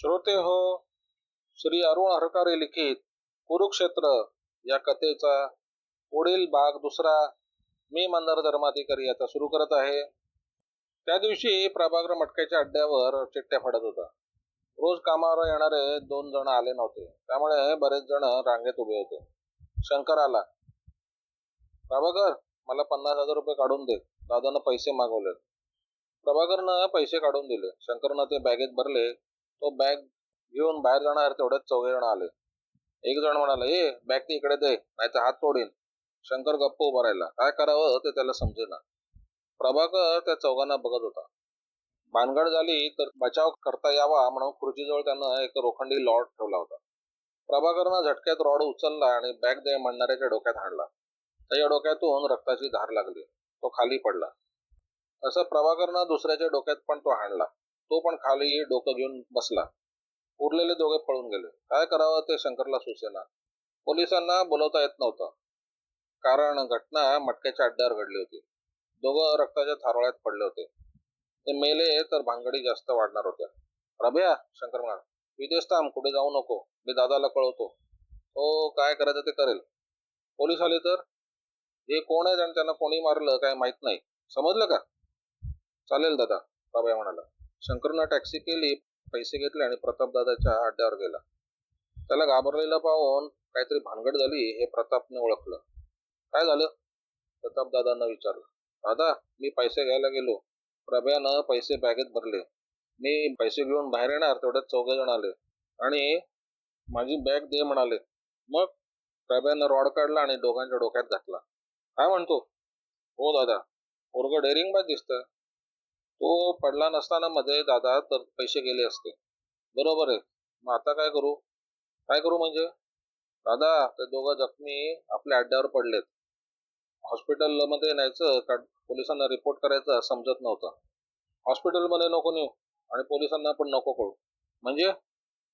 श्रोते हो श्री अरुण हरकारे लिखित कुरुक्षेत्र या कथेचा पुढील भाग दुसरा मी मंदार धर्माधिकारी आता सुरू करत आहे. त्या दिवशी प्रभाकर मटक्याच्या अड्ड्यावर चिठ्ठ्या फाडत होता. रोज कामावर येणारे दोन जण आले नव्हते. त्यामुळे बरेच जण रांगेत उभे होते. शंकर आला. प्रभाकर मला पन्नास हजार रुपये काढून दे. दादानं पैसे मागवले. प्रभाकरनं पैसे काढून दिले. शंकरनं ते बॅगेत भरले. तो बॅग घेऊन बाहेर जाणार तेवढ्यात चौघे जण आले. एक जण म्हणाला ए बॅग ती इकडे दे नाहीतर हात तोडीन. शंकर गप्प उभा राहिला. काय करावं? ते त्याला समजेना. प्रभाकर त्या चौघांना बघत होता. भानगड झाली तर बचाव करता यावा म्हणून खुर्चीजवळ त्यानं एक रोखंडी लॉड ठेवला होता. प्रभाकरनं झटक्यात रॉड उचलला आणि बॅग दे म्हणणाऱ्याच्या डोक्यात हाणला. त्याच्या डोक्यातून रक्ताची धार लागली. तो खाली पडला. असं प्रभाकरनं दुसऱ्याच्या डोक्यात पण तो हाणला. तो पण खाली डोकं घेऊन बसला. उरलेले दोघे पळून गेले. काय करावं ते शंकरला सुचेना. पोलिसांना बोलवता येत नव्हतं. कारण घटना मटक्याच्या अड्ड्यावर घडली होती. दोघं रक्ताच्या थारोळ्यात पडले होते. ते मेले तर भानगडी जास्त वाढणार होत्या. रभ्या शंकर म्हणाल विदेश थांब कुठे जाऊ नको. मी दादाला कळवतो. हो काय करायचं ते करेल. पोलीस आले तर? हे कोण आहेत आणि त्यांना कोणी मारलं काय माहीत नाही. समजलं का? चालेल दादा रभ्या म्हणाला. शंकरनं टॅक्सी केली पैसे घेतले आणि प्रतापदादाच्या अड्ड्यावर गेला. त्याला घाबरलेला पाहून काहीतरी भानगड झाली हे प्रतापने ओळखलं. काय झालं? प्रतापदादांना विचारलं. दादा मी पैसे घ्यायला गेलो. प्रभ्यानं पैसे बॅगेत भरले. मी पैसे घेऊन बाहेर येणार तेवढ्यात चौघे जण आले. आणि माझी बॅग दे म्हणाले. मग प्रभ्यानं रॉड काढला आणि दोघांच्या डोक्यात घातला. काय म्हणतो? हो दादा. पोरग डेअरिंग बाज दिसतं. तो पडला नसताना मध्ये दादा तर पैसे गेले असते. बरोबर आहे. मग आता काय करू? काय करू म्हणजे? दादा ते दोघं जखमी आपल्या अड्ड्यावर पडलेत. हॉस्पिटलमध्ये न्यायचं का पोलिसांना रिपोर्ट करायचं समजत नव्हतं. हॉस्पिटलमध्ये नको नेऊ आणि पोलिसांना पण नको कळू. म्हणजे?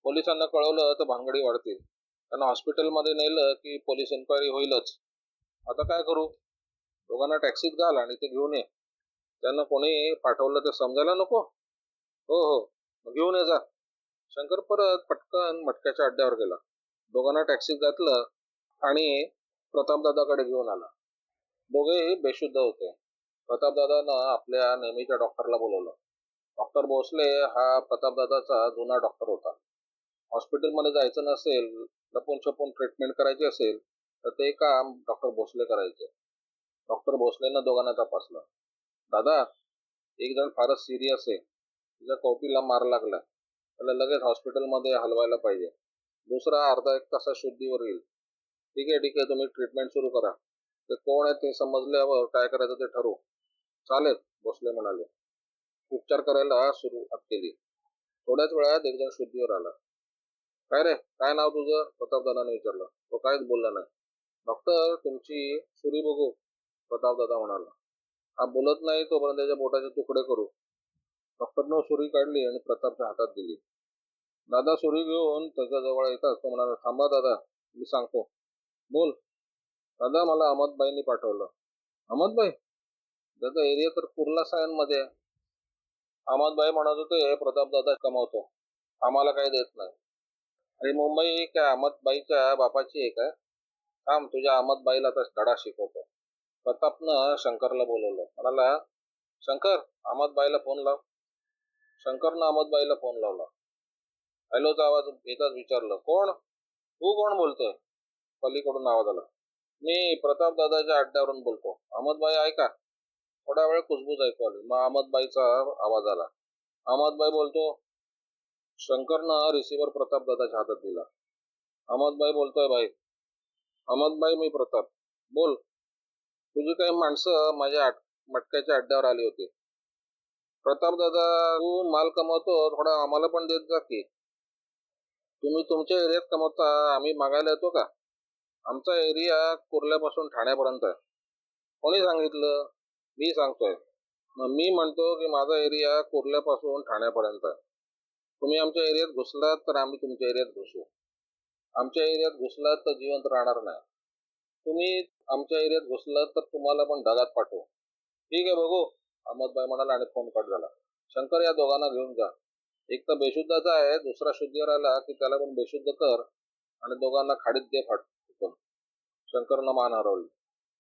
पोलिसांना कळवलं तर भानगडी वाढतील. त्यांना हॉस्पिटलमध्ये नेलं की पोलीस एन्क्वायरी होईलच. आता काय करू? दोघांना टॅक्सीत घाल आणि ते घेऊन ये. त्यांना कोणी पाठवलं ते समजायला नको? हो हो. घेऊन ये जा. शंकर परत पटकन मटक्याच्या अड्ड्यावर गेला. दोघांना टॅक्सीत घातलं आणि प्रतापदादाकडे घेऊन आला. दोघेही बेशुद्ध होते. प्रतापदादानं आपल्या नेहमीच्या डॉक्टरला बोलवलं. डॉक्टर भोसले हा प्रतापदादाचा जुना डॉक्टर होता. हॉस्पिटलमध्ये जायचं नसेल लपून छपून ट्रीटमेंट करायची असेल तर ते काम डॉक्टर भोसले करायचे. डॉक्टर भोसलेनं दोघांना तपासलं. दादा एक जण फारच सिरियस आहे. तिच्या कॉपीला मार लागला. त्याला लगेच हॉस्पिटलमध्ये हलवायला पाहिजे. दुसरा अर्धा एक तासा शुद्धीवर येईल. ठीक आहे ठीक आहे. तुम्ही ट्रीटमेंट सुरू करा. ते कोण आहे ते समजल्यावर काय करायचं ते ठरवू. चालेल भोसले म्हणाले. उपचार करायला सुरुवात केली. थोड्याच वेळात एक जण शुद्धीवर आला. काय रे काय नाव तुझं? प्रतापदादाने विचारलं. तो काहीच बोलला नाही. डॉक्टर तुमची सुरी बघू. प्रतापदादा म्हणाला. हा बोलत नाही तोपर्यंत त्याच्या बोटाचे तुकडे करू. डॉक्टरनं सुरी काढली आणि प्रतापच्या हातात दिली. दादा सुरी घेऊन त्याच्याजवळ येतात. तो म्हणाला थांबा दादा मी सांगतो. बोल. दादा मला अहमदबाईंनी पाठवलं. अहमदबाई दादा एरिया तर कुर्ला सायनमध्ये आहे. अहमदबाई म्हणत होते प्रताप दादा कमावतो. आम्हाला काही देत नाही. आणि मुंबई काय अहमदबाईच्या बापाची आहे. काय थांब तुझ्या अहमदबाईला तर धडा शिकवतो. प्रतापनं शंकरला बोलवलं. म्हणाला शंकर अहमदबाईला फोन लाव. शंकरनं अहमदबाईला फोन लावला. हॅलोचा आवाज येताच विचारलं. कोण? तू कोण बोलतोय? पलीकडून आवाज आला. मी प्रताप दादाच्या अड्ड्यावरून बोलतो. अहमदबाई ऐका थोडा वेळ कुजबूज ऐकू आली. मग अहमदबाईचा आवाज आला. अहमदबाई बोलतो. शंकरनं रिसिव्हर प्रताप दादाच्या हातात दिला. अहमदबाई बोलतोय बाई अहमदबाई मी प्रताप. बोल. तुझी काही माणसं माझ्या मटक्याच्या अड्ड्यावर आली होती. प्रताप दादा तू माल कमवतो थोडा आम्हाला पण देत जा की. तुम्ही तुमच्या एरियात कमवता आम्ही मागायला येतो का? आमचा एरिया कुर्ल्यापासून ठाण्यापर्यंत आहे. कोणी सांगितलं? मी सांगतोय. मग मी म्हणतो की माझा एरिया कुर्ल्यापासून ठाण्यापर्यंत आहे. तुम्ही आमच्या एरियात घुसलात तर आम्ही तुमच्या एरियात घुसू. आमच्या एरियात घुसलात तर जिवंत राहणार नाही. तुम्ही आमच्या एरियात घुसलात तर तुम्हाला पण ढगात पाठवू. ठीक आहे बघू. अहमदबाई म्हणाला आणि फोन कट झाला. शंकर या दोघांना घेऊन जा. एक तर बेशुद्धाचा आहे दुसरा शुद्धीवर आला की त्याला पण बेशुद्ध कर आणि दोघांना खाडीत दे फाटून शंकरनं मान हरवली.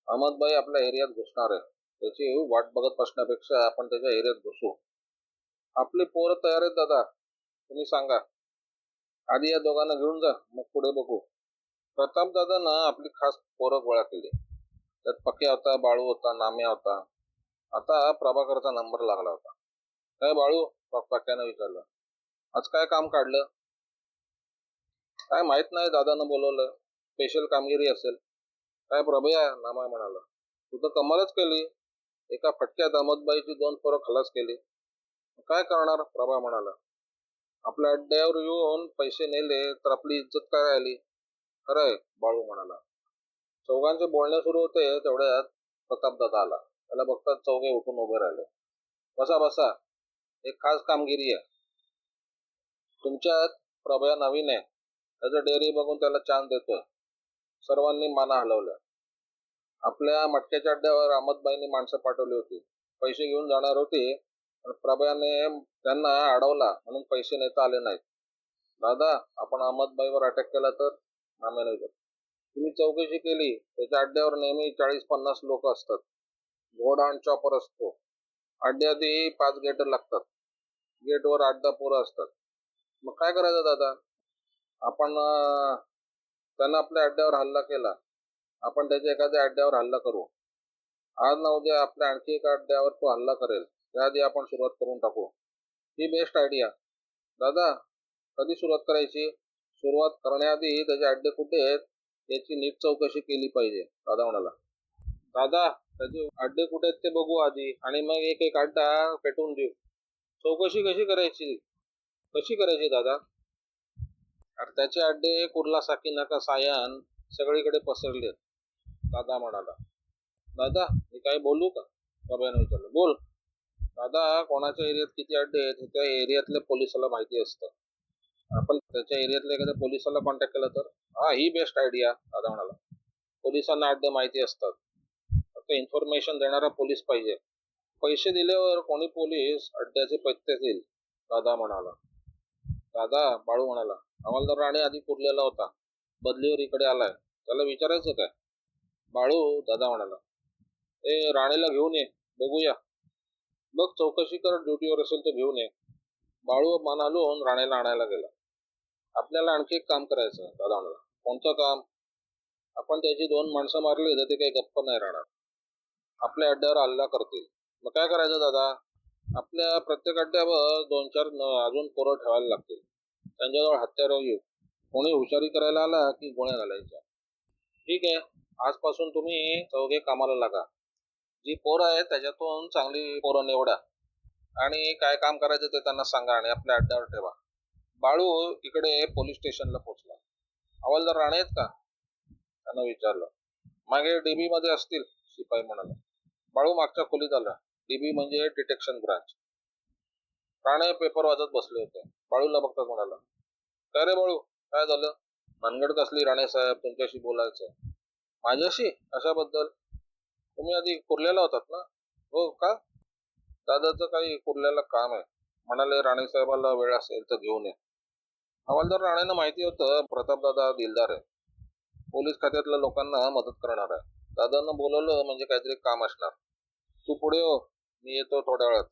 अहमदबाई आपल्या एरियात घुसणार आहे. त्याची वाट बघत बसण्यापेक्षा आपण त्याच्या एरियात घुसू. आपली पोरं तयार आहेत दादा. तुम्ही सांगा. आधी या दोघांना घेऊन जा. मग पुढे बघू. प्रताप दादांना आपली खास पोरं गोळा केली. त्यात पक्या होता बाळू होता नाम्या होता. आता प्रभाकरचा नंबर लागला होता. काय बाळू? प- पक्यानं विचारलं. आज काय काम काढलं? काय माहीत नाही दादानं बोलवलं. स्पेशल कामगिरी असेल. काय प्रभया? नामा म्हणाला. तू तर कमालच केली. एका फटक्यात अहमदबाईची दोन पोरं खलास केली. काय करणार? प्रभा म्हणाला. आपल्या अड्ड्यावर येऊन पैसे नेले तर आपली इज्जत काय राहिली? खरंय बाळू म्हणाला. चौघांचे बोलणे सुरू होते तेवढ्यात प्रतापदादा आला. त्याला बघतात चौघे उठून उभे राहिले. बसा बसा. एक खास कामगिरी आहे. तुमच्यात प्रभया नवीन आहे. त्याचं डेअरी बघून त्याला चान्स देतोय. सर्वांनी माना हलवल्या. आपल्या मटक्याच्या अड्ड्यावर अहमदबाईंनी माणसं पाठवली होती. पैसे घेऊन जाणार होती पण प्रभयाने त्यांना अडवला म्हणून पैसे नेता आले नाहीत. दादा आपण अहमदबाईवर अटॅक केला तर? नाम्याने विचारलं. तुम्ही चौकशी केली त्याच्या अड्ड्यावर नेहमी चाळीस पन्नास लोक असतात. घोडा आणि चॉपर असतो अड्ड्यातही पाच गेट लागतात. गेटवर आठ दहा पोरं असतात. मग काय करायचं दादा? आपण त्यांना आपल्या अड्ड्यावर हल्ला केला. आपण त्याच्या एखाद्या अड्ड्यावर हल्ला करू. आज ना उद्या आपल्या आणखी एका अड्ड्यावर तो हल्ला करेल. त्याआधी आपण सुरुवात करून टाकू. ही बेस्ट आयडिया दादा कधी सुरुवात करायची? सुरुवात करण्याआधी त्याचे अड्डे कुठे आहेत याची नीट चौकशी केली पाहिजे दादा म्हणाला. दादा त्याचे अड्डे कुठे आहेत ते बघू आधी आणि मग एक एक अड्डा पेटवून देऊ. चौकशी कशी करायची? कशी करायची दादा? अरे त्याचे अड्डे कुर्ला साकी नका सायन सगळीकडे पसरले दादा म्हणाला. दादा मी काय बोलू का? बाबाने विचारलं. बोल. दादा कोणाच्या एरियात किती अड्डे आहेत? त्या एरियातल्या पोलिसाला माहिती असतं. आपण त्याच्या एरियातल्या एखाद्या पोलिसाला कॉन्टॅक्ट केला तर हा ही बेस्ट आयडिया दादा म्हणाला. पोलिसांना अड्डे माहिती असतात. फक्त इन्फॉर्मेशन देणारा पोलीस पाहिजे. पैसे दिल्यावर कोणी पोलीस अड्ड्याचे पत्ते देईल दादा म्हणाला. दादा बाळू म्हणाला हवालदार राणे आधी पुरलेला होता. बदलीवर इकडे आलाय. त्याला विचारायचं काय? बाळू दादा म्हणाला ए राणेला घेऊन ये बघूया. बघ चौकशी कर ड्युटीवर असेल तर घेऊन ये. बाळू मान हलवून राणेला आणायला गेला. आपल्याला आणखी एक काम करायचं दादा कोणतं काम? आपण त्याची दोन माणसं मारली तर ते काही गप्प नाही राहणार. आपल्या अड्ड्यावर हल्ला करतील. मग काय करायचं दादा? आपल्या प्रत्येक अड्ड्यावर दोन चार अजून पोरं ठेवायला लागतील. त्यांच्याजवळ हत्यारं येऊ. कोणी हुशारी करायला आला की गोळ्या घालायच्या? ठीक आहे. आजपासून तुम्ही चौघे कामाला लागा. जी पोरं आहेत त्याच्यातून चांगली पोरं निवडा. आणि काय काम करायचं ते त्यांना सांगा आणि आपल्या अड्ड्यावर ठेवा. बाळू इकडे पोलीस स्टेशनला पोहोचला. हवालदार राणे आहेत का? त्यानं विचारलं. मागे डीबी मध्ये असतील शिपाई म्हणाला. बाळू मागच्या खोलीत आला. डीबी म्हणजे डिटेक्शन ब्रांच राणे पेपर वाचत बसले होते. बाळूला बघताच म्हणाला काय रे बाळू? काय झालं? मनगड कसली राणे साहेब तुमच्याशी बोलायचं? माझ्याशी? अशाबद्दल तुम्ही आधी कुर्ल्याला होतात ना? हो का? दादाचं काही कुर्ल्याला काम आहे. म्हणाले राणे साहेबाला वेळ असेल तर घेऊन ये. हवालदार राणेंना माहिती होतं प्रतापदादा दिलदार आहे. पोलीस खात्यातल्या लोकांना मदत करणार आहे. दादांना बोलवलं म्हणजे काहीतरी काम असणार. तू पुढे हो मी येतो थोड्या वेळात.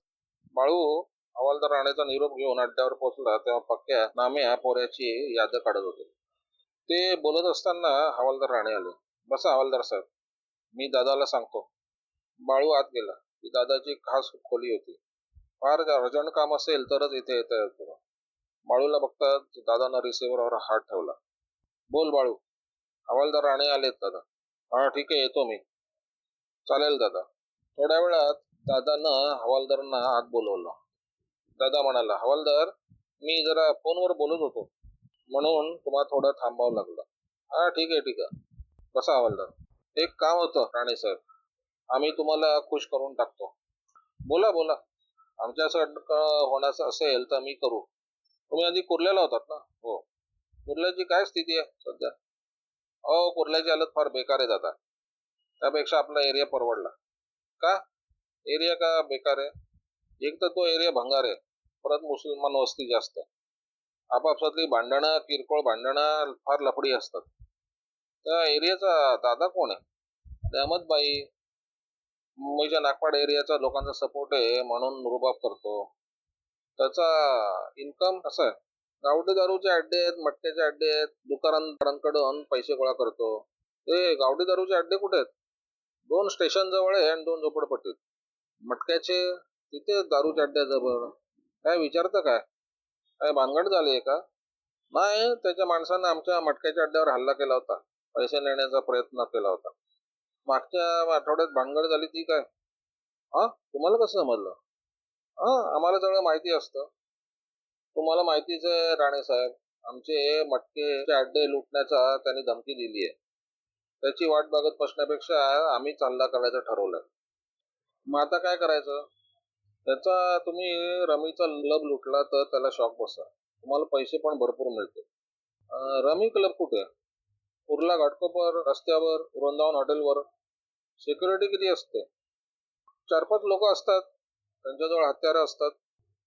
बाळू हवालदार राणेचा निरोप घेऊन अड्ड्यावर पोहोचला तेव्हा पक्क्या नाम्या पोऱ्याची याद काढत होते. ते बोलत असताना हवालदार राणे आले. बसा हवालदार साहेब मी दादाला सांगतो. बाळू आत गेला. ती दादाची खास खोली होती. फार अर्जंट काम असेल तरच इथे येता येतो बाळूला बघतात दादानं रिसिव्हरवर हात ठेवला. बोल बाळू. हवालदार राणे आलेत दादा. हा ठीक आहे येतो मी. चालेल दादा. थोड्या वेळात दादानं हवालदारांना आत बोलवलं. दादा म्हणाला हवालदार मी जरा फोनवर बोलत होतो. म्हणून तुम्हाला थोडं थांबावं लागलं. हा ठीक आहे ठीक आहे. बसा हवालदार. एक काम होतं राणे साहेब आम्ही तुम्हाला खुश करून टाकतो. बोला बोला. आमच्यासाठी होण्याचं असेल तर मी करू. तुम्ही आधी कुर्ल्याला होतात ना? हो. कुर्ल्याची काय स्थिती आहे सध्या? अहो कुर्ल्याची हालत फार बेकार आहे दादा. त्यापेक्षा आपला एरिया परवडला. का? एरिया का बेकार आहे? एक तर तो एरिया भंगार आहे. परत मुसलमान वस्ती जास्त आपापसातली भांडणं किरकोळ भांडणं फार लफडी असतात. त्या एरियाचा दादा कोण आहे? अहमदबाई मुंबईच्या नागपाड एरियाचा लोकांचा सपोर्ट आहे म्हणून रुबाब करतो. त्याचा इन्कम कसा आहे. गावठी दारूचे अड्डे आहेत मटक्याचे अड्डे आहेत दुकानदारांकडून पैसे गोळा करतो. ते गावठी दारूचे अड्डे कुठे आहेत? दोन स्टेशन जवळ आहे आणि दोन झोपडपट्टीत. मटक्याचे तिथे दारूच्या अड्ड्याजवळ काय विचारतं काय? काय भानगड झाली आहे का? नाही त्याच्या माणसानं आमच्या मटक्याच्या अड्ड्यावर हल्ला केला होता. पैसे नेण्याचा प्रयत्न केला होता. मागच्या आठवड्यात भानगड झाली ती काय? हा? तुम्हाला कसं समजलं? हा आम्हाला सगळं माहिती असतं. तुम्हाला माहितीच आहे राणे साहेब आमचे मटकेचे अड्डे लुटण्याचा त्यांनी धमकी दिली आहे. त्याची वाट बघत बसण्यापेक्षा आम्ही चालला करायचं ठरवलंय मग आता काय करायचं? त्याचा तुम्ही रमीचा क्लब लुटला तर त्याला शॉक बसा. तुम्हाला पैसे पण भरपूर मिळते रमी क्लब कुठे? आहे? कुर्ला घाटकोपर रस्त्यावर वृंदावन हॉटेलवर. सिक्युरिटी किती असते? चार पाच लोक असतात. त्यांच्याजवळ हत्यारं असतात.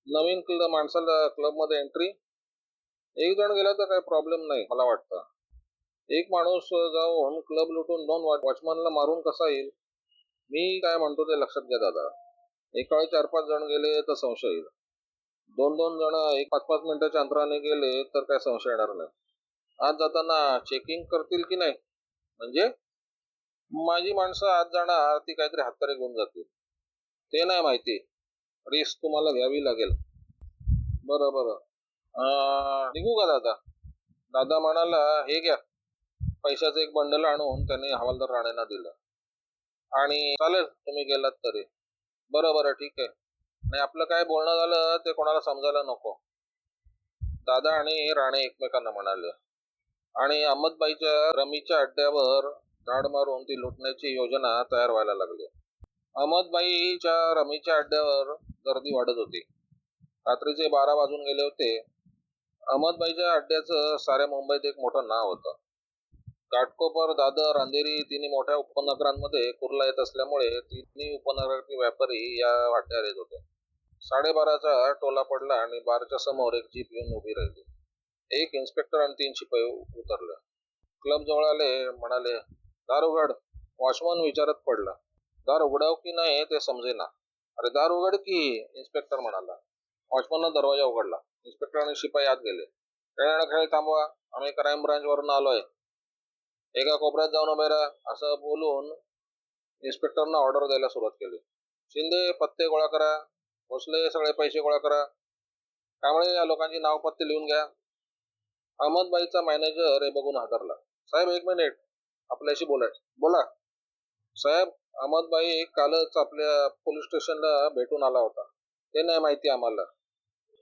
नवीन क्लब माणसाला क्लबमध्ये एंट्री एक जण गेला तर काही प्रॉब्लेम नाही मला वाटतं. एक माणूस जाऊन क्लब लुटून दोन वॉचमॅनला मारून कसा येईल? मी काय म्हणतो ते लक्षात घ्या दादा. एकावेळी चार पाच जण गेले तर संशय येईल. दोन दोन जण एक पाच पाच मिनिटाच्या अंतराने गेले तर काय संशय येणार नाही. आज जाताना चेकिंग करतील की नाही? म्हणजे माझी माणसं आज जाणार ती काहीतरी हत्यारे घेऊन जातील. ते नाही माहिती. रिस्क तुम्हाला घ्यावी लागेल. बरं बरं. निघू का दादा? दादा म्हणाला हे घ्या. पैशाचं एक बंडल आणून त्याने हवालदार राणेंना दिलं. आणि चालेल तुम्ही गेलात तरी. बरं बरं ठीक आहे. आणि आपलं काय बोलणं झालं ते कोणाला समजायला नको. दादा आणि राणे एकमेकांना म्हणाले. आणि अहमदबाईच्या रमीच्या अड्ड्यावर धाड मारून ती लुटण्याची योजना तयार व्हायला लागली. अहमदबाईच्या रमीच्या अड्ड्यावर गर्दी वाढत होती. रात्रीचे बारा वाजून गेले होते अहमदबाईच्या अड्ड्याचं साऱ्या मुंबईत एक मोठं नाव होतं. घाटकोपर दादर अंधेरी तिन्ही मोठ्या उपनगरांमध्ये कुर्ला येत असल्यामुळे तिन्ही उपनगरातील व्यापारी या वाट्यावर येत होते. साडेबाराचा टोला पडला आणि बारच्या समोर एक जीप येऊन उभी राहिली. एक इन्स्पेक्टर आणि तीन शिपाई उतरले. क्लब जवळ आले म्हणाले दारोगड वॉचमन विचारत पडला. दार उघडाव की नाही ते समजेना. अरे दार उघड की इन्स्पेक्टर म्हणाला. वॉचमननं दरवाजा उघडला. इन्स्पेक्टर आणि शिपाई आत गेले. खेळ खेळ थांबवा. आम्ही क्राईम ब्रांच वरून आलोय. एका कोपऱ्यात जाऊन उभे राहा असं बोलून इन्स्पेक्टरना ऑर्डर द्यायला सुरुवात केली. शिंदे पत्ते गोळा करा. भोसले सगळे पैसे गोळा करा. त्यामुळे या लोकांची नाव पत्ते लिहून घ्या. अहमदबाईचा मॅनेजर हे बघून हादरला. साहेब एक मिनिट आपल्याशी बोलाय बोला. साहेब अहमदबाई कालच आपल्या पोलीस स्टेशनला भेटून आला होता. ते नाही माहिती आम्हाला.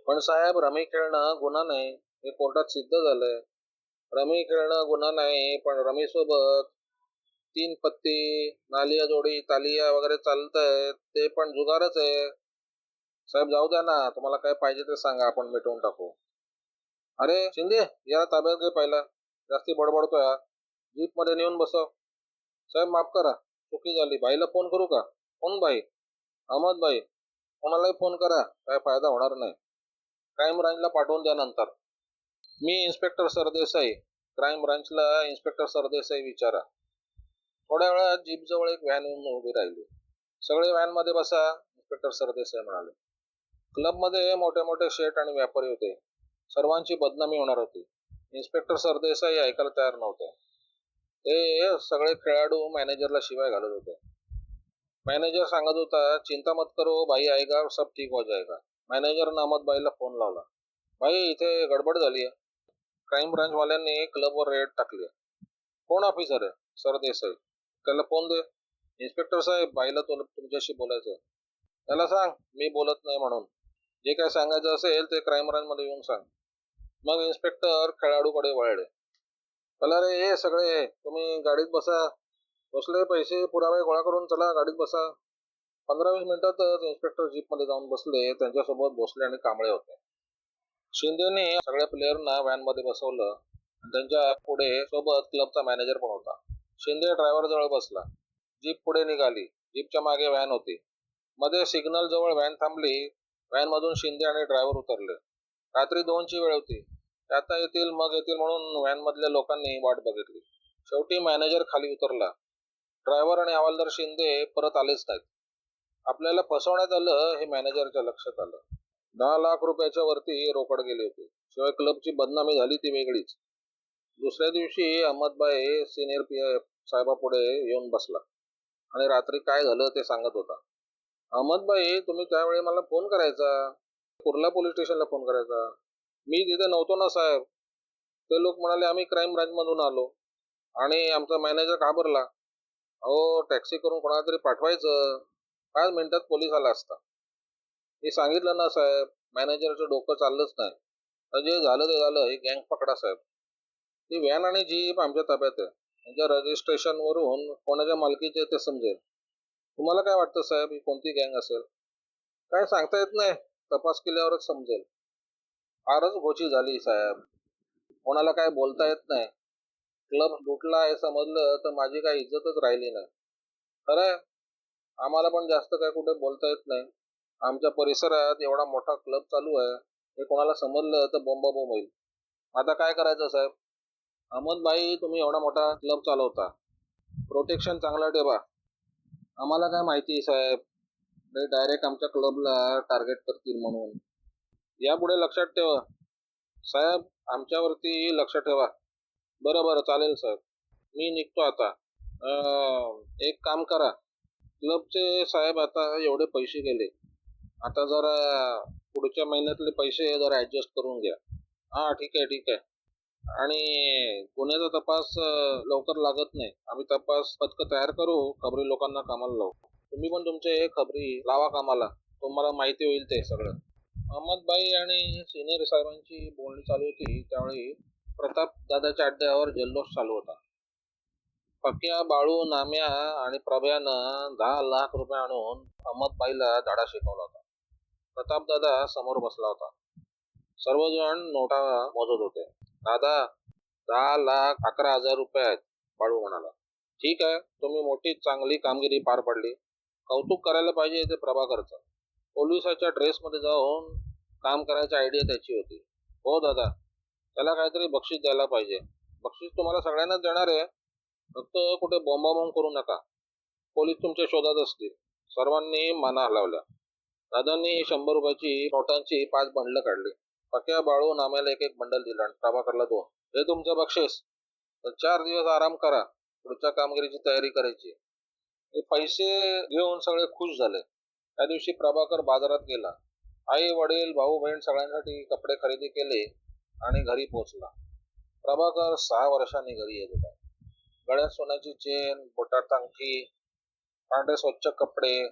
पण साहेब रमी खेळणं गुन्हा नाही. हे कोर्टात सिद्ध झालंय. रमी खेळणं गुन्हा नाही पण रमी सोबत तीन पत्ती नालिया जोडी तालिया वगैरे चालतंय. ते पण जुगारच आहे. साहेब जाऊ द्या ना. तुम्हाला काय पाहिजे ते सांगा. आपण मिटवून टाकू. अरे शिंदे याला ताब्यात घे पहिला. जास्ती बडबडतोय हा. मध्ये नेऊन बसव. साहेब माफ करा. चुकी झाली. बाईला फोन करू का? कोण बाई अहमद बाई कोणालाही फोन करा. काय फायदा होणार नाही. क्राईम ब्रांचला पाठवून द्या नंतर. मी इन्स्पेक्टर सरदेसाई क्राईम ब्रांचला इन्स्पेक्टर सरदेसाई विचारा. थोड्या वेळात जीप जवळ एक व्हॅन येऊन उभी राहिली. सगळे व्हॅनमध्ये बसा इन्स्पेक्टर सरदेसाई म्हणाले. क्लबमध्ये मोठे मोठे शेट आणि व्यापारी होते. सर्वांची बदनामी होणार होती. इन्स्पेक्टर सरदेसाई ऐकायला तयार नव्हते ते सगळे खेळाडू मॅनेजरला शिवाय घालत होते. मॅनेजर सांगत होता चिंता मत करो भाई आएगा सब ठीक हो जाएगा. नामत बाईला फोन लावला. भाई इथे गडबड झाली आहे. क्राईम ब्रांचवाल्यांनी क्लबवर रेड टाकली कोण ऑफिसर आहे? सर देसाई. त्याला फोन दे. इन्स्पेक्टर साहेब बाईला तो तुमच्याशी बोलायचं आहे. त्याला सांग मी बोलत नाही म्हणून. जे काय सांगायचं असेल ते क्राईम ब्रांचमध्ये येऊन सांग. मग इन्स्पेक्टर खेळाडूकडे वळले. चला रे हे सगळे. तुम्ही गाडीत बसा. बसले पैसे पुरावे गोळा करून चला गाडीत बसा. पंधरा वीस मिनिटातच इन्स्पेक्टर जीपमध्ये जाऊन बसले. त्यांच्यासोबत भोसले आणि कांबळे होते. शिंदेने सगळ्या प्लेअरना व्हॅनमध्ये बसवलं. आणि त्यांच्या पुढे सोबत क्लबचा मॅनेजर पण होता. शिंदे ड्रायव्हर जवळ बसला. जीप पुढे निघाली. जीपच्या मागे व्हॅन होती. मध्ये सिग्नल जवळ व्हॅन थांबली. व्हॅनमधून शिंदे आणि ड्रायव्हर उतरले. रात्री दोनची वेळ होती. आता येतील मग येतील म्हणून व्हॅनमधल्या लोकांनी वाट बघितली. शेवटी मॅनेजर खाली उतरला. ड्रायव्हर आणि हवालदार शिंदे परत आलेच नाहीत. आपल्याला फसवण्यात आलं हे मॅनेजरच्या लक्षात आलं. दहा लाख रुपयाच्या वरती रोकड गेली होती. शिवाय क्लबची बदनामी झाली ती वेगळीच. दुसऱ्या दिवशी अहमदबाई सिनियर पी साहेबापुढे येऊन बसला. आणि रात्री काय झालं ते सांगत होता. अहमदबाई तुम्ही त्यावेळी मला फोन करायचा? कुर्ला पोलीस स्टेशनला फोन करायचा? मी तिथे नव्हतो ना साहेब ते लोक म्हणाले आम्ही क्राईम ब्रांचमधून आलो आणि आमचा मॅनेजर घाबरला. अहो टॅक्सी करून कोणाला तरी पाठवायचं. पाच मिनिटात पोलीस आला असता? मी सांगितलं ना साहेब मॅनेजरचं डोकं चाललंच नाही. तर जे झालं ते झालं. हे गँग पकडा साहेब. ती व्हॅन आणि जीप आमच्या ताब्यात आहे. म्हणजे रजिस्ट्रेशनवरून कोणाच्या मालकीचे ते समजेल. तुम्हाला काय वाटतं साहेब? ही कोणती गँग असेल? काय सांगता येत नाही. तपास केल्यावरच समजेल. फारच गोची झाली साहेब. कोणाला काय बोलता येत नाही. क्लब लुटला आहे समजलं तर माझी काही इज्जतच राहिली नाही. खरंय. आम्हाला पण जास्त काय कुठे बोलता येत नाही. आमच्या परिसरात एवढा मोठा क्लब चालू आहे. हे कोणाला समजलं तर बोंबाबोंब होईल. आता काय करायचं साहेब? अहमदबाई तुम्ही एवढा मोठा क्लब चालवता. प्रोटेक्शन चांगलं ठेवा. आम्हाला काय माहिती साहेब? ते डायरेक्ट आमच्या क्लबला टार्गेट करतील म्हणून. यापुढे लक्षात ठेवा. साहेब आमच्यावरती लक्ष ठेवा. बरं बरं चालेल साहेब. मी निघतो आता. एक काम करा. क्लबचे साहेब आता एवढे पैसे गेले. आता जरा पुढच्या महिन्यातले पैसे जरा ॲडजस्ट करून घ्या. हां ठीक आहे ठीक आहे. आणि गुन्ह्याचा तपास लवकर लागत नाही. आम्ही तपास पथकं तयार करू. खबरी लोकांना कामाला लावू. तुम्ही पण तुमचे खबरी लावा कामाला. तुम्हाला माहिती होईल ते सगळं. अहमदबाई आणि सिनियर साहेबांची बोलणी चालू होती. त्यावेळी प्रताप दादाच्या अड्ड्यावर जल्लोष चालू होता. पक्या बाळू नाम्या आणि प्रभ्यानं दहा लाख रुपये आणून अहमदबाईला धडा शिकवला होता. प्रताप दादा समोर बसला होता. सर्वजण नोटा मोजत होते. दादा दहा लाख अकरा हजार रुपये आहेत बाळू म्हणाला. ठीक आहे तुम्ही मोठी चांगली कामगिरी पार पडली. कौतुक करायला पाहिजे ते प्रभाकरचं. पोलिसाच्या ड्रेसमध्ये जाऊन काम करायची आयडिया त्याची होती. हो दादा. त्याला काहीतरी बक्षीस द्यायला पाहिजे. बक्षीस तुम्हाला सगळ्यांनाच देणार आहे. फक्त कुठे बॉम्बाबॉम्ब करू नका. पोलीस तुमच्या शोधात असतील. सर्वांनी माना हलवल्या. दादांनी शंभर रुपयाची नोटांची पाच बंडलं काढली. पक्या बाळू नाम्याला एक एक बंडल दिला आणि प्रभाकरला दोन. हे तुमचं बक्षीस. तर चार दिवस आराम करा. पुढच्या कामगिरीची तयारी करायची. पैसे घेऊन सगळे खुश झाले. त्या दिवशी प्रभाकर बाजारात गेला. आई वडील भाऊ बहीण सगळ्यांसाठी कपडे खरेदी केले आणि घरी पोहोचला. प्रभाकर सहा वर्षांनी घरी येत होता. गळ्यात सोन्याची चेन बोटात अंगठी पांढरे स्वच्छ कपडे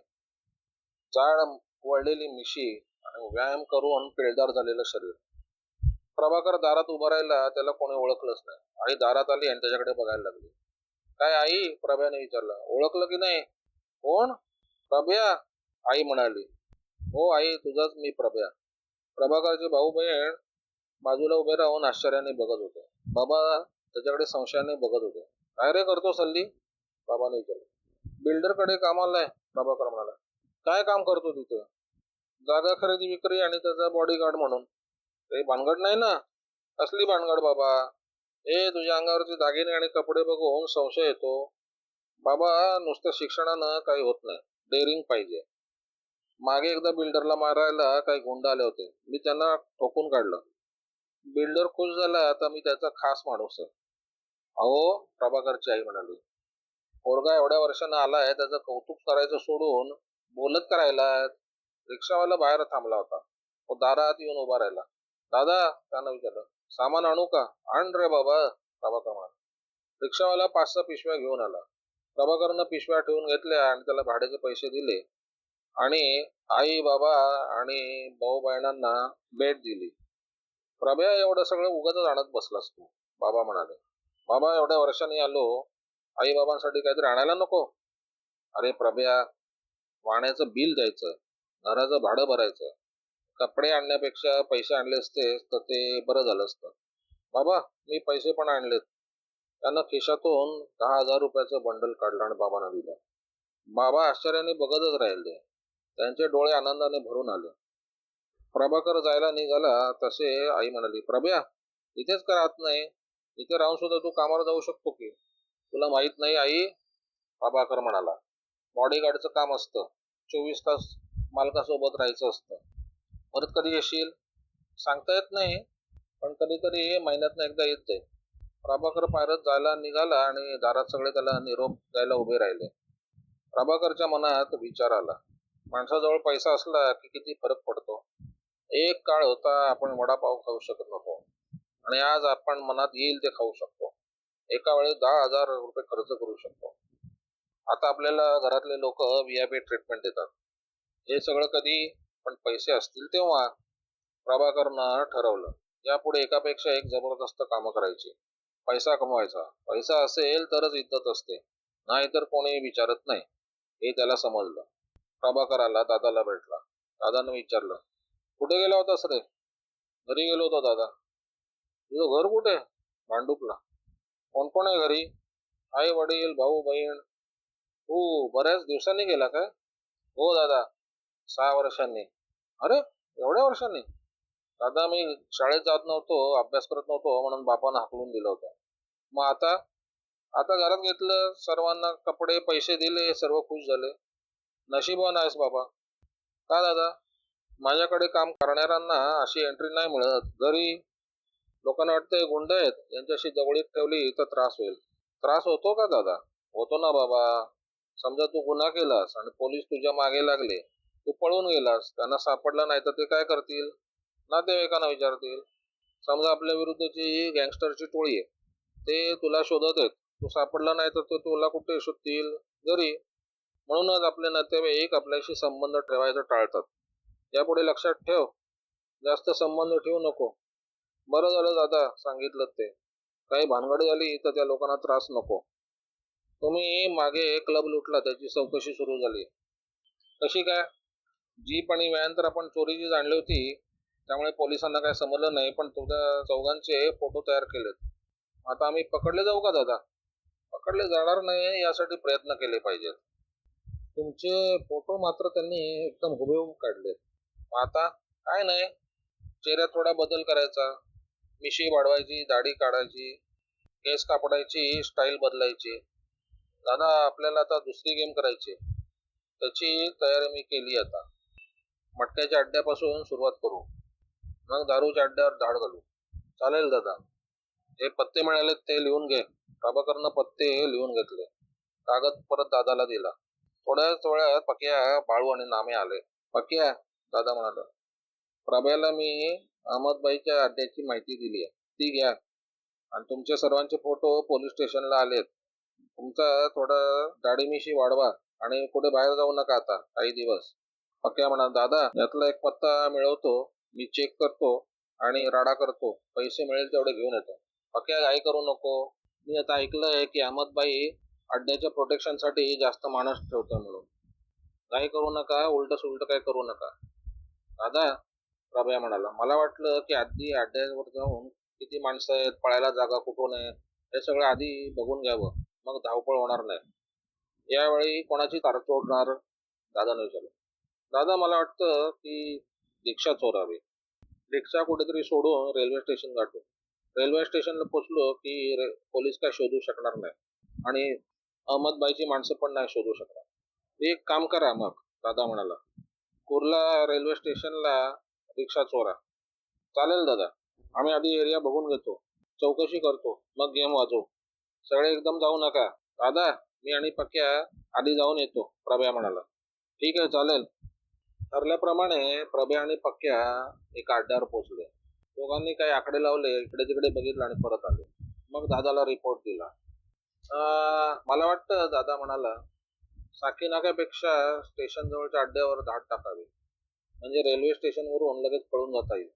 जाड वळलेली मिशी आणि व्यायाम करून पिळदार झालेलं शरीर. प्रभाकर दारात उभा राहिला त्याला कोणी ओळखलंच नाही. आई दारात आली आणि त्याच्याकडे बघायला लागली. काय आई? प्रभ्याने विचारलं. ओळखलं की नाही? कोण? प्रभ्या आई म्हणाली. हो आई तुझाच मी प्रभ्या. प्रभाकरचे भाऊ बहीण बाजूला उभे राहून आश्चर्याने बघत होते. बाबा त्याच्याकडे संशयाने बघत होते. काय रे करतो सल्ली? बाबाने विचारलं. बिल्डरकडे कामाला आहे प्रभाकर म्हणाला. काय काम करतो तिथे? जागा खरेदी विक्री आणि त्याचा बॉडीगार्ड म्हणून. ते भानगड नाही ना? असली भानगड बाबा? ए तुझ्या अंगावरचे दागिने आणि कपडे बघून संशय येतो. बाबा नुसतं शिक्षणानं काही होत नाही. डेअरिंग पाहिजे. मागे एकदा बिल्डरला मारायला काही गुंड आले होते. मी त्यांना ठोकून काढलं. बिल्डर खुश झाला तर मी त्याचा खास माणूस आहे. अहो प्रभाकरची आई म्हणाली पोरगा एवढ्या वर्षानं आलाय त्याचं कौतुक करायचं सोडून बोलत करायला रिक्षावाला बाहेर थांबला होता. तो दारात येऊन उभा राहिला. दादा त्यानं विचारलं सामान आणू का? आण रे बाबा प्रभाकर म्हणाला. रिक्षावाला पाच सहा पिशव्या घेऊन आला. प्रभाकरनं पिशव्या ठेवून घेतल्या आणि त्याला भाड्याचे पैसे दिले. आणि आई बाबा आणि भाऊ बहिणांना भेट दिली. प्रभ्या एवढं सगळं उगाच आणत बसलास तू बाबा म्हणाले. बाबा एवढ्या वर्षांनी आलो आई बाबांसाठी काहीतरी आणायला नको. अरे प्रभ्या वाण्याचं बिल द्यायचं घराचं भाडं भरायचं कपडे आणण्यापेक्षा पैसे आणले असते तर ते बरं झालं असतं. बाबा मी पैसे पण आणलेत. त्यानं खिशातून दहा हजार रुपयाचं बंडल काढलं आणि बाबांना दिलं. बाबा आश्चर्याने बघतच राहिले. त्यांचे डोळे आनंदाने भरून आले. प्रभाकर जायला निघाला तसे आई म्हणाली प्रभ्या इथेच का राहत नाही? इथे राहून सुद्धा तू कामावर जाऊ शकतो की? तुला माहीत नाही आई? प्रभाकर म्हणाला बॉडीगार्डचं काम असतं. चोवीस तास मालकासोबत राहायचं असतं. परत कधी येशील? सांगता येत नाही पण कधीतरी महिन्यातनं एकदा येत. जाईल प्रभाकर पायरत जायला निघाला आणि दारात सगळे त्याला निरोप द्यायला उभे राहिले. प्रभाकरच्या मनात विचार आला माणसाजवळ पैसा असला की किती फरक पडतो. एक काळ होता आपण वडापाव खाऊ शकत नव्हतो. आणि आज आपण मनात येईल ते खाऊ शकतो. एका वेळेस दहा हजार रुपये खर्च करू शकतो. आता आपल्याला घरातले लोक व्ही आय पी ट्रीटमेंट देतात. हे सगळं कधी पण पैसे असतील तेव्हा प्रभाकरनं ठरवलं. यापुढे एकापेक्षा एक जबरदस्त कामं करायची. पैसा कमवायचा. पैसा असेल तरच इज्जत असते. नाहीतर कोणी विचारत नाही. हे त्याला समजलं. प्रभाकराला दादाला भेटला. दादानं विचारलं कुठे गेला होतास रे? घरी गेलो होतो दादा. तुझं घर कुठे? भांडुपला. कोण कोण आहे घरी? आई वडील भाऊ बहीण. हो बऱ्याच दिवसांनी गेला काय? हो दादा सहा वर्षांनी. अरे एवढ्या वर्षांनी? दादा मी शाळेत जात नव्हतो अभ्यास करत नव्हतो म्हणून बापानं हाकलून दिलं होतं. मग आता? आता घरात घेतलं सर्वांना कपडे पैसे दिले सर्व खुश झाले. नशीबवान आहेस बाबा. का दादा? माझ्याकडे काम करणाऱ्यांना अशी एंट्री नाही मिळत. जरी लोकांना वाटतं गुंड आहेत यांच्याशी जवळीत ठेवली तर त्रास होईल. त्रास होतो का दादा? होतो ना बाबा. समजा तू गुन्हा केलास आणि पोलीस तुझ्या मागे लागले तू पळून गेलास त्यांना सापडलं नाही तर ते काय करतील? नातेवाईकांना विचारतील. समजा आपल्या विरुद्धची गँगस्टरची टोळी आहे. ते तुला शोधत आहेत. तू सापडला नाही तर ते तुला कुठे शोधतील? जरी म्हणूनच आपले नातेवाईक आपल्याशी संबंध ठेवायचं टाळतात. यापुढे लक्षात ठेव जास्त संबंध ठेवू नको. बरं झालं दादा सांगितलं ते. काही भानगड झाली तर त्या लोकांना त्रास नको. तुम्ही मागे क्लब लुटला त्याची चौकशी सुरू झाली. कशी काय? जीप आणि व्हॅन तर आपण चोरीची जाणली होती त्यामुळे पोलिसांना काय समजलं नाही पण तुमच्या चौघांचे फोटो तयार केलेत. आता आम्ही पकडले जाऊ का दादा? पकडले जाणार नाही यासाठी प्रयत्न केले पाहिजेत. तुमचे फोटो मात्र त्यांनी एकदम हुबेहूब काढलेत. आता काय नाही चेहऱ्यात थोडा बदल करायचा. मिशी वाढवायची दाढी काढायची केस कापडायची स्टाईल बदलायची. दादा आपल्याला आता दुसरी गेम करायची त्याची तयारी मी केली आता. मटक्याच्या अड्ड्यापासून सुरुवात करू. मग दारूच्या अड्ड्यावर धाड घालू. चालेल दादा. जे पत्ते मिळाले ते लिहून घे. प्रभाकरनं पत्ते लिहून घेतले. कागद परत दादाला दिला. थोड्याच वेळात पक्या बाळू आणि नामे आले. पक्या? दादा म्हणाला. प्रभ्याला मी अहमदबाईच्या अड्ड्याची माहिती दिली आहे. ती घ्या. आणि तुमचे सर्वांचे फोटो पोलीस स्टेशनला आलेत. तुमचा थोडा दाढीमिशी वाढवा आणि कुठे बाहेर जाऊ नका आता. काही दिवस. पक्या म्हणा दादा यातला एक पत्ता मिळवतो. मी चेक करतो आणि राडा करतो. पैसे मिळेल तेवढे घेऊन येतो. पक्या काही करू नको. मी आता ऐकलंय की अहमदबाई अड्ड्याच्या प्रोटेक्शनसाठी जास्त माणूस ठेवतोय म्हणून. काही करू नका उलट सुलट काय करू नका. दादा प्रभया म्हणाला मला वाटलं की आधी अड्ड्यावर जाऊन किती माणसं आहेत पळायला जागा कुठून आहे हे सगळं आधी बघून घ्यावं. मग धावपळ होणार नाही. यावेळी कोणाची तार तोडणार? दादाने विचारलं दादा मला वाटतं की रिक्षा चोरावी. रिक्षा कुठेतरी सोडून रेल्वे स्टेशन गाठू रेल्वे स्टेशनला पोचलो की रे पोलीस काय शोधू शकणार नाही. आणि अहमदबाईची माणसं पण नाही शोधू शकणार. एक काम करा मग दादा म्हणाला. कुर्ला रेल्वे स्टेशनला रिक्षा चोरा. चालेल दादा आम्ही आधी एरिया बघून घेतो. चौकशी करतो. मग गेम वाजवू. सगळे एकदम जाऊ नका. दादा मी आणि पक्या आधी जाऊन येतो प्रभ्या म्हणाला. ठीक आहे चालेल. ठरल्याप्रमाणे प्रभ्या आणि पक्क्या एका अड्ड्यावर पोचले दोघांनी काही आकडे लावले इकडे तिकडे बघितलं आणि परत आले. मग दादाला रिपोर्ट दिला. मला वाटतं दादा म्हणाला साकीनाक्यापेक्षा स्टेशन जवळच्या अड्ड्यावर धाड टाकावी. म्हणजे रेल्वे स्टेशनवरून लगेच पळून जाता येईल.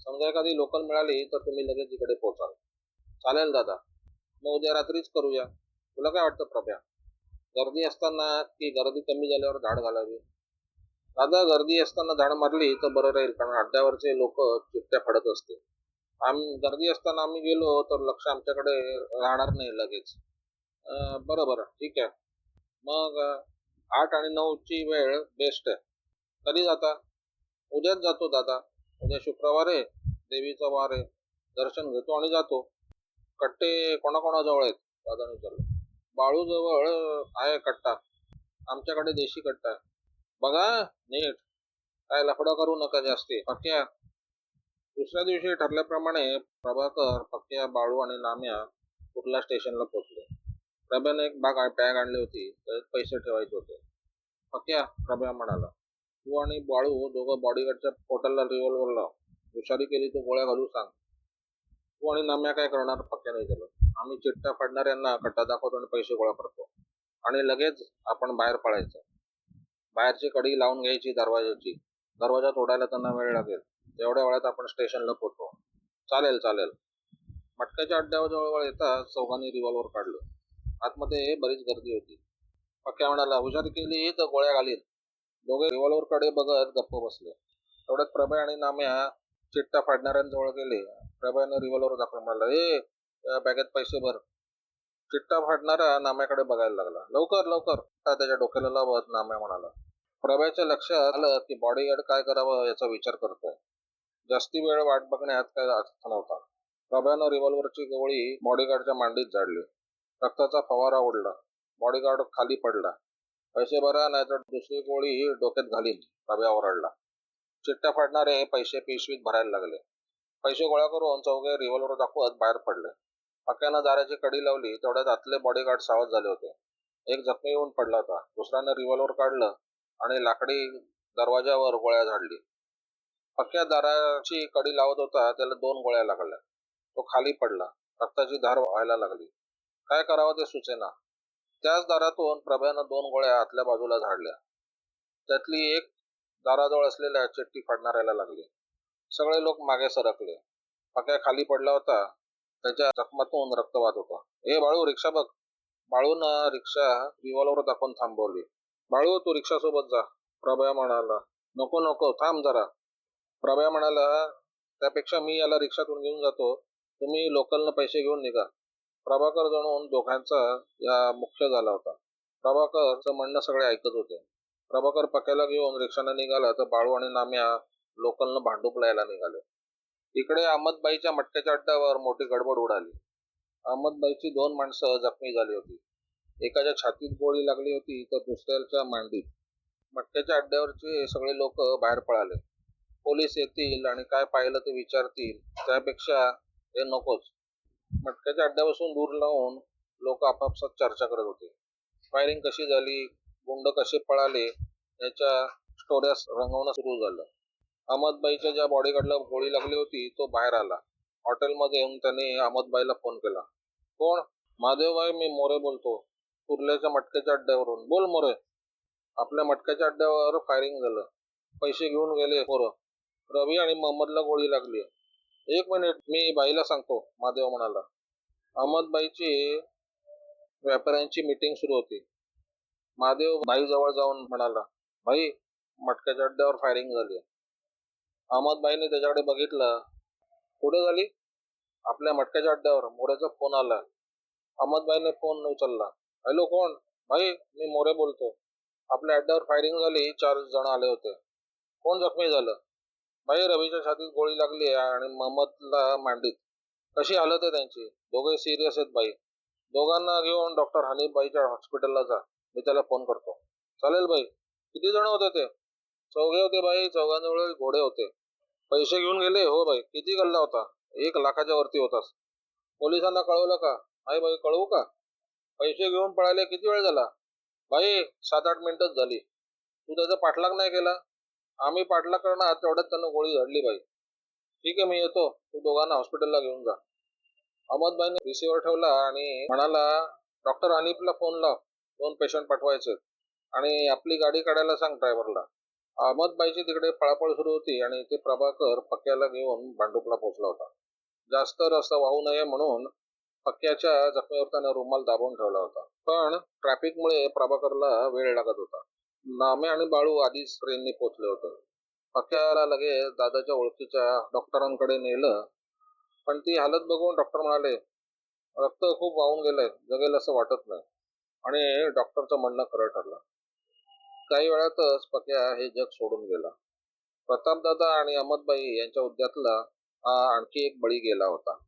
समजा एखादी लोकल मिळाली तर तुम्ही लगेच इकडे पोहोचाल चालेल दादा. मग उद्या रात्रीच करूया. तुला काय वाटतं प्रभ्या? गर्दी असताना की गर्दी कमी झाल्यावर धाड घालावी? दादा गर्दी असताना धाड मारली तर बरं राहील कारण अड्ड्यावरचे लोक चिपट्या फडत असते आम गर्दी असताना आम्ही गेलो तर लक्ष आमच्याकडे राहणार नाही लगेच. बरं बरं ठीक आहे. मग आठ आणि नऊची वेळ बेस्ट आहे. कधी जाता? उद्याच जातो दादा. उद्या शुक्रवार आहे देवीचा वार आहे. दर्शन घेतो आणि जातो. कट्टे कोणाकोणाजवळ आहेत? दादा विचारलं. बाळूजवळ आहे कट्टा. आमच्याकडे देशी कट्टा आहे. बघा नीट. काय लफडा करू नका जास्ती. पक्क्या दुसऱ्या दिवशी ठरल्याप्रमाणे प्रभाकर पक्क्या बाळू आणि नाम्या कुर्ला स्टेशनला पोचले प्रभ्याने एक बाग बॅग आणली होती त्यात पैसे ठेवायचे होते. फक्या प्रभ्या म्हणाला तू आणि बाळू दोघं बॉडीगार्डच्या पोटाला रिव्हॉल्वर लाव. हुशारी केली तो गोळ्या घालू सांग. तू आणि नम्या काय करणार? पक्या नाही केलं आम्ही चिट्टा फाडणाऱ्यांना कट्टा दाखवतो आणि पैसे गोळा करतो. आणि लगेच आपण बाहेर पडायचं. बाहेरची कडी लावून घ्यायची दरवाजाची. दरवाजा तोडायला त्यांना वेळ लागेल. तेवढ्या वेळात आपण स्टेशनला पोहोचतो चालेल चालेल. मटक्याच्या अड्ड्यावर जवळ येताच चौघांनी रिव्हॉल्वर काढलं. आतमध्ये बरीच गर्दी होती. पक्क्या म्हणाला हुशारी केली तर गोळ्या घालीन. दोघे रिव्हॉल्वर कडे बघत गप्प बसले. तेवढ्यात प्रभय आणि नाम्या चिट्टा फाडणाऱ्यांजवळ गेले. प्रभयानं रिव्हॉल्वर दाखवून म्हणाला ए बॅगेत पैसे भर. चिट्टा फाडणारा नाम्याकडे बघायला लागला. लवकर लवकर. त्याच्या डोक्याला लावत नाम्या म्हणाला प्रभयाच्या लक्षात आलं की बॉडीगार्ड काय करावं याचा विचार करतोय. जास्ती वेळ वाट बघण्यात काय अर्थ नव्हता. प्रभयानं रिव्हॉल्वरची गोळी बॉडीगार्डच्या मांडीत झाडली. रक्ताचा फवारा उडला बॉडीगार्ड खाली पडला. पैसे भरा नाहीतर दुसरी गोळी डोक्यात घालीन. प्रभया ओरडला. चिट्ट्या फाडणारे पैसे पिशवीत भरायला लागले. पैसे गोळा करून चौघे रिव्हॉल्वर दाखवत बाहेर पडले. पक्क्यानं दाराची कडी लावली तेवढ्यात आतले बॉडीगार्ड सावध झाले होते. एक जखमी येऊन पडला होता. दुसऱ्यानं रिव्हॉल्वर काढलं आणि लाकडी दरवाजावर गोळ्या झाडली. पक्क्या दाराची कडी लावत होता त्याला दोन गोळ्या लागल्या. तो खाली पडला. रक्ताची धार व्हायला लागली. काय करावं ते सुचेना. त्याच दारातून प्रभ्यानं दोन गोळ्या आतल्या बाजूला झाडल्या. त्यातली एक दाराजवळ असलेल्या चिट्टी फाडणाऱ्याला लागली. सगळे लोक मागे सरकले. पक्या खाली पडला होता. त्याच्या जखमातून रक्तवाद होता. हे बाळू रिक्षा बघ. बाळून रिक्षा रिव्हॉल्वर दाखवून थांबवली. बाळू तू रिक्षा सोबत जा प्रभया म्हणाला. नको नको थांब जरा. प्रभया म्हणाला त्यापेक्षा मी याला रिक्षातून घेऊन जातो. तुम्ही लोकलनं पैसे घेऊन निघा. प्रभाकर जणून दोघांचा या मुख्य झाला होता. प्रभाकरचं म्हणणं सगळे ऐकत होते. प्रभाकर पक्याला घेऊन रिक्षाने निघाला तर बाळू आणि नाम्या लोकलनं भांडूप निघाले. इकडे अहमदबाईच्या मटक्याच्या अड्ड्यावर मोठी गडबड उडाली. अहमदबाईची दोन माणसं जखमी झाली होती. एकाच्या छातीत गोळी लागली होती तर दुसऱ्याच्या मांडीत. मटक्याच्या अड्ड्यावरचे सगळे लोक बाहेर पळाले. पोलीस येतील आणि काय पाहिलं ते विचारतील त्यापेक्षा हे नकोच. मटक्याच्या अड्ड्यापासून दूर लावून लोक आपापसात चर्चा करत होते. फायरिंग कशी झाली? गुंड कसे पळाले? याच्या स्टोऱ्या रंगवणं सुरू झालं. अहमदबाईच्या ज्या बॉडीगार्डला गोळी लागली होती तो बाहेर आला. हॉटेलमध्ये येऊन त्याने अहमदबाईला फोन केला. कोण? महादेवबाई मी मोरे बोलतो. कुर्ल्याच्या मटक्याच्या अड्ड्यावरून. बोल मोरे. आपल्या मटक्याच्या अड्ड्यावर फायरिंग झालं. पैसे घेऊन गेले पोरं. रवी आणि मोहम्मदला गोळी लागली एक मिनिट मी बाईला सांगतो महादेव म्हणाला. अहमदबाईची व्यापाऱ्यांची मीटिंग सुरू होती. महादेव बाई जवळ जाऊन म्हणाला भाई मटक्याच्या अड्ड्यावर फायरिंग झाली अहमदबाईने त्याच्याकडे बघितलं. कुठे झाली? आपल्या मटक्याच्या अड्ड्यावर मोऱ्याचा फोन आला. अहमदबाईने फोन उचलला. हॅलो कोण? भाई मी मोरे बोलतो. आपल्या अड्ड्यावर फायरिंग झाली चार जण आले होते. कोण जखमी झालं? भाई रवीच्या छातीत गोळी लागली आणि मोहम्मदला मांडीत. कशी हालत आहे त्यांची? दोघे सिरियस आहेत बाई. दोघांना घेऊन डॉक्टर हनीफबाईच्या हॉस्पिटलला जा. मी त्याला फोन करतो. चालेल बाई. किती जण होते ते? चौघे होते बाई. चौघांजवळ घोडे होते. पैसे घेऊन गेले? हो बाई. किती गल्ला होता? एक लाखाच्या वरती होतास. पोलिसांना कळवलं का? आई बाई कळवू का? पैसे घेऊन पळायला किती वेळ झाला? बाई सात आठ मिनिटच झाली. तू त्याचा पाठलाग नाही केला? आम्ही पाठला करणार तेवढ्यात त्यांना गोळी झाडली बाई. ठीक आहे मी येतो. तू दोघांना हॉस्पिटलला घेऊन जा. अहमदबाईने रिसिव्हर ठेवला आणि म्हणाला डॉक्टर हनीफला फोन लाव. दोन पेशंट पाठवायचे. आणि आपली गाडी काढायला सांग ड्रायव्हरला अहमदबाईची तिकडे पळापळ सुरू होती आणि ते प्रभाकर पक्क्याला घेऊन भांडुपला पोहोचला होता. जास्त रस्ता वाहू नये म्हणून पक्क्याच्या जखमीवर त्याने रुमाल दाबून ठेवला होता. पण ट्रॅफिकमुळे प्रभाकरला वेळ लागत होता. नामे आणि बाळू आधीच ट्रेनने पोचले होते. पक्क्याला लगेच दादाच्या ओळखीच्या डॉक्टरांकडे नेलं. पण ती हालत बघून डॉक्टर म्हणाले रक्त खूप वाहून गेलंय जगेल असं वाटत नाही. आणि डॉक्टरचं म्हणणं खरं ठरलं. काही वेळातच पक्या हे जग सोडून गेला. प्रतापदादा आणि अहमदबाई यांच्या उद्यातला हा आणखी एक बळी गेला होता.